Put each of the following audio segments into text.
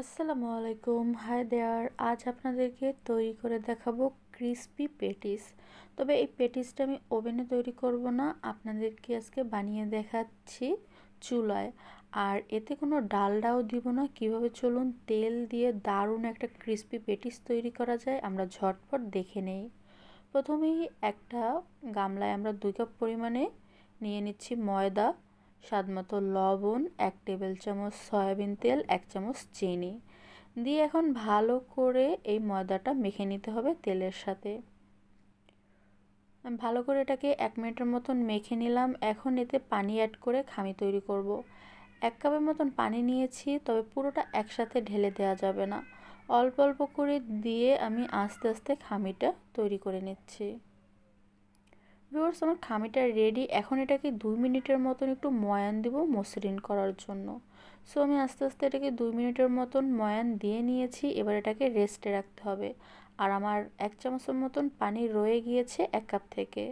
আসসালামু আলাইকুম। Hi there, আজ আপনাদেরকে তৈরি করে দেখাবো ক্রিসপি পেটিস। তবে এই পেটিসটা আমি ওভেনে তৈরি করব না, আপনাদেরকে আজকে বানিয়ে দেখাচ্ছি চুলায়। আর এতে কোনো ডালডাও দিব না। কীভাবে চলুন, তেল দিয়ে দারুণ একটা ক্রিসপি পেটিস তৈরি করা যায়, আমরা ঝটপট দেখে নেই। প্রথমেই একটা গামলায় আমরা দুই কাপ পরিমাণে নিয়ে নিচ্ছি ময়দা। স্বাদমতো লবণ, এক টেবিল চামচ সয়াবিন তেল, এক চামচ চিনি। দিয়ে এখন ভালো করে এই ময়দাটা মেখে নিতে হবে তেলের সাথে। ভালো করে এটাকে এক মিনিটের মতন মেখে নিলাম। এখন এতে পানি অ্যাড করে খামি তৈরি করব। এক কাপের মতন পানি নিয়েছি, তবে পুরোটা একসাথে ঢেলে দেওয়া যাবে না। অল্প অল্প করে দিয়ে আমি আস্তে আস্তে খামিটা তৈরি করে নিচ্ছি। ভিউয়ার্স আমার খামিটা রেডি এখন এটাকে দুই মিনিটের মতন একটু ময়ান দিব মসৃণ করার জন্য। সো আমি আস্তে আস্তে এটাকে দুই মিনিটের মতন ময়ান দিয়ে নিয়েছি। এবার এটাকে রেস্টে রাখতে হবে। আর আমার এক চামচের মতন পানি রয়ে গিয়েছে এক কাপ থেকে।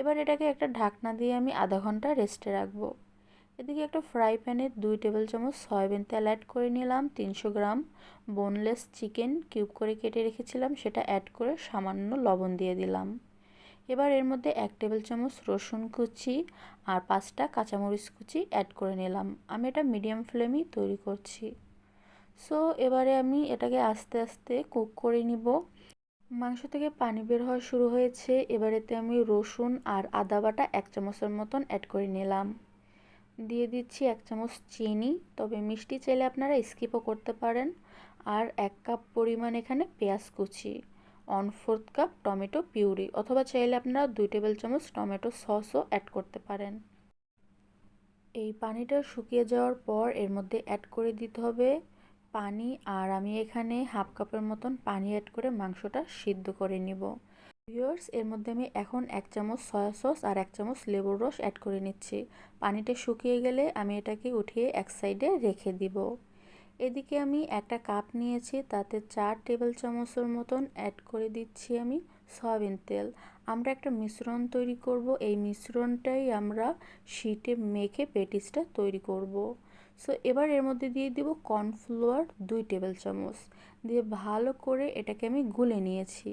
এবার এটাকে একটা ঢাকনা দিয়ে আমি আধা ঘণ্টা রেস্টে রাখব। এদিকে একটা ফ্রাই প্যানে দুই টেবিল চামচ সয়াবিন তেল অ্যাড করে নিলাম, তিনশো গ্রাম বোনলেস চিকেন কিউব করে কেটে রেখেছিলাম। সেটা অ্যাড করে সামান্য লবণ দিয়ে দিলাম। এবার এর মধ্যে এক টেবিল চামচ রসুন কুচি আর পাঁচটা কাঁচামরিচ কুচি অ্যাড করে নিলাম। আমি এটা মিডিয়াম ফ্লেমেই তৈরি করছি। সো এবারে আমি এটাকে আস্তে আস্তে কুক করে নিব। মাংস থেকে পানি বের হওয়া শুরু হয়েছে। এবারেতে আমি রসুন আর আদা বাটা এক চামচের মতন অ্যাড করে নিলাম। দিয়ে দিচ্ছি এক চামচ চিনি। তবে মিষ্টি চাইলে আপনারা স্কিপও করতে পারেন। আর এক কাপ পরিমাণ এখানে পেঁয়াজ কুচি। One fourth cup tomato puree অথবা চাইলে আপনারা দুই টেবিল চামচ টমেটো সসও অ্যাড করতে পারেন। এই পানিটা শুকিয়ে যাওয়ার পর এর মধ্যে অ্যাড করে দিতে হবে পানি আর আমি এখানে হাফ কাপের মতন পানি অ্যাড করে মাংসটা সিদ্ধ করে নিব। ভিউয়ার্স এর মধ্যে আমি এখন এক চামচ সয়া সস আর এক চামচ লেবুর রস অ্যাড করে নিচ্ছি। পানিটা শুকিয়ে গেলে আমি এটাকে উঠিয়ে এক সাইডে রেখে দিব। এদিকে আমি একটা কাপ নিয়েছি, তাতে চার টেবিল চামচের মতন অ্যাড করে দিচ্ছি আমি সয়াবিন তেল। আমরা একটা মিশ্রণ তৈরি করব, এই মিশ্রণটাই আমরা শীটে মেখে পেটিসটা তৈরি করব। সো এবার এর মধ্যে দিয়ে দিব কর্নফ্লোয়ার দুই টেবিল চামচ। দিয়ে ভালো করে এটাকে আমি গুলে নিয়েছি।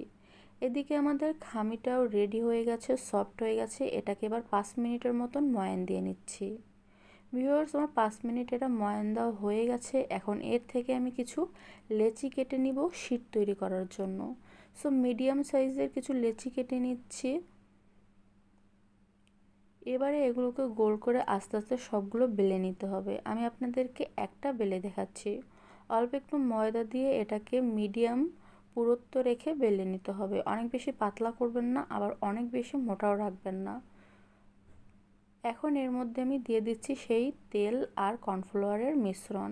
এদিকে আমাদের খামিটাও রেডি হয়ে গেছে সফট হয়ে গেছে, এটাকে এবার পাঁচ মিনিটের মতন ময়ান দিয়ে নিচ্ছি। ভিউয়ার্স আমার পাঁচ মিনিট এটা ময়ান দেওয়া হয়ে গেছে। এখন এর থেকে আমি কিছু লেচি কেটে নিব শীট তৈরি করার জন্য। সো মিডিয়াম সাইজের কিছু লেচি কেটে নিচ্ছি। এবারে এগুলোকে গোল করে আস্তে আস্তে সবগুলো বেলে নিতে হবে। আমি আপনাদেরকে একটা বেলে দেখাচ্ছি। অল্প একটু ময়দা দিয়ে এটাকে মিডিয়াম পুরুত্ব রেখে বেলে নিতে হবে। অনেক বেশি পাতলা করবেন না, আবার অনেক বেশি মোটাও রাখবেন না। এখন এর মধ্যে আমি দিয়ে দিচ্ছি সেই তেল আর কর্নফ্লাওয়ারের মিশ্রণ।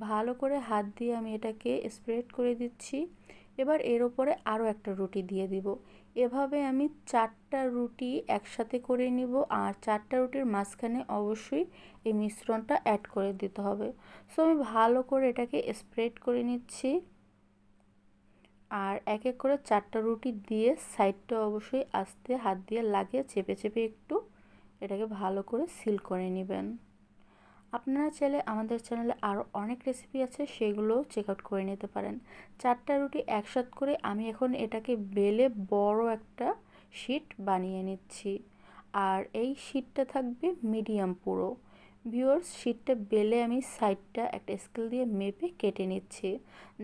ভালো করে হাত দিয়ে আমি এটাকে স্প্রেড করে দিচ্ছি। এবার এর ওপরে আরও একটা রুটি দিয়ে দিব। এভাবে আমি চারটা রুটি একসাথে করে নিব আর চারটা রুটির মাঝখানে অবশ্যই এই মিশ্রণটা অ্যাড করে দিতে হবে। সো, আমি ভালো করে এটাকে স্প্রেড করে নিচ্ছি। আর এক এক করে চারটা রুটি দিয়ে সাইডটা অবশ্যই আস্তে হাত দিয়ে লাগিয়ে চেপে চেপে একটু এটাকে ভালো করে সিল করে নেবেন। আপনারা চাইলে আমাদের চ্যানেলে আরও অনেক রেসিপি আছে সেগুলো চেক আউট করে নিতে পারেন। চারটা রুটি একসাথ করে আমি এখন এটাকে বেলে বড় একটা শিট বানিয়ে নিচ্ছি। আর এই শিটটা থাকবে মিডিয়াম পুরো। ভিউয়ার্স শিটটা বেলে আমি সাইডটা একটা স্কেল দিয়ে মেপে কেটে নিচ্ছি,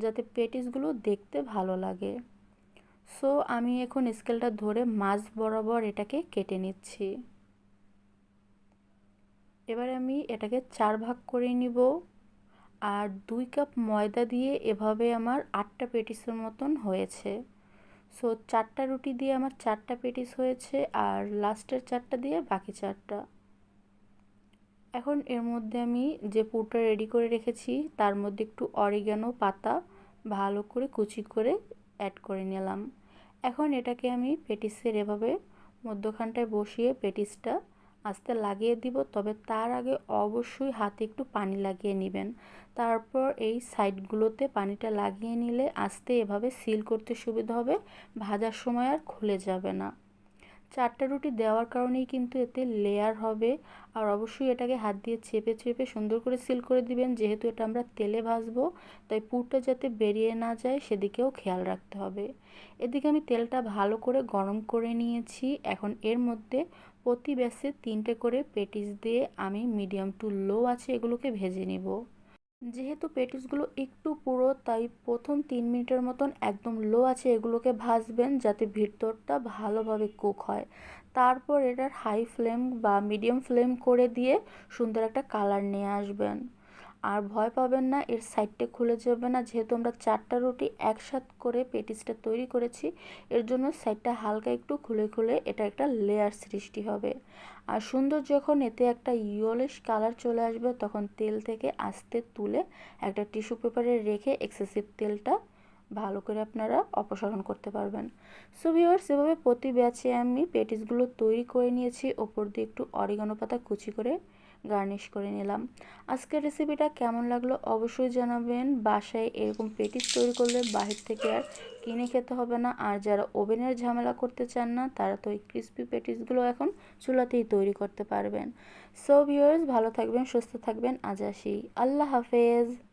যাতে পেটিসগুলো দেখতে ভালো লাগে। সো আমি এখন স্কেলটা ধরে মাছ বরাবর এটাকে কেটে নিচ্ছি। এবার আমি এটাকে চার ভাগ করে নিব আর দুই কাপ ময়দা দিয়ে এভাবে আমার আটটা পেটিসের মতন হয়েছে। সো চারটা রুটি দিয়ে আমার চারটা পেটিস হয়েছে আর লাস্টের চারটা দিয়ে বাকি চারটা। এখন এর মধ্যে আমি যে পুরটা রেডি করে রেখেছি, তার মধ্যে একটু অরিগানো পাতা ভালো করে কুচি করে অ্যাড করে নিলাম। এখন এটাকে আমি পেটিসের এভাবে মধ্যখানটায় বসিয়ে পেটিসটা আস্তে লাগিয়ে দিব, তবে তার আগে অবশ্যই হাতে একটু পানি লাগিয়ে নেবেন। তারপর এই সাইডগুলোতে পানিটা লাগিয়ে নিলে আস্তে এভাবে সিল করতে সুবিধা হবে, ভাজার সময় আর খুলে যাবে না। চারটা রুটি দেওয়ার কারণেই কিন্তু এতে লেয়ার হবে। আর অবশ্যই এটাকে হাত দিয়ে চেপে চেপে সুন্দর করে সিল করে দিবেন। যেহেতু এটা আমরা তেলে ভাজবো, তাই পুরটা যাতে বেরিয়ে না যায়, সেদিকেও খেয়াল রাখতে হবে। এদিকে আমি তেলটা ভালো করে গরম করে নিয়েছি। এখন এর মধ্যে প্রতি ব্যাসে তিনটে করে পেটিস দিয়ে আমি মিডিয়াম টু লো আছে এগুলোকে ভেজে নিব। যেহেতু পেটিসগুলো একটু পুরো, তাই প্রথম তিন মিনিটের মতন একদম লো আছে এগুলোকে ভাজবেন যাতে ভিতরটা ভালোভাবে কুক হয়। তারপর এটার হাই ফ্লেম বা মিডিয়াম ফ্লেম করে দিয়ে সুন্দর একটা কালার নিয়ে আসবেন। আর ভয় পাবেন না, এর সাইডটা খুলে যাবে না। যেহেতু আমরা চারটা রুটি একসাথ করে পেটিসটা তৈরি করেছি, এর জন্য সাইডটা হালকা একটু খুলে খুলে এটা একটা লেয়ার সৃষ্টি হবে। আর সুন্দর যখন এতে একটা ইয়েলিশ কালার চলে আসবে, তখন তেল থেকে আস্তে তুলে একটা টিস্যু পেপারে রেখে এক্সেসিভ তেলটা ভালো করে আপনারা অপসারণ করতে পারবেন। সো ভিওয়ার্স এভাবে প্রতি ব্যাচে আমি পেটিসগুলো তৈরি করে নিয়েছি। ওপর দিয়ে একটু অরিগানো পাতা কুচি করে গার্নিশ করে নিলাম। আজকের রেসিপিটা কেমন লাগল অবশ্যই জানাবেন। বাসায় এরকম পেটিস তৈরি করলে বাহির থেকে আর কিনে খেতে হবে না। আর যারা ওভেনের ঝামেলা করতে চান না, তারা তো এই ক্রিস্পি পেটিসগুলো এখন চুলাতেই তৈরি করতে পারবেন। সো ভিউয়ার্স ভালো থাকবেন, সুস্থ থাকবেন। আজ আসি। আল্লাহ হাফেজ।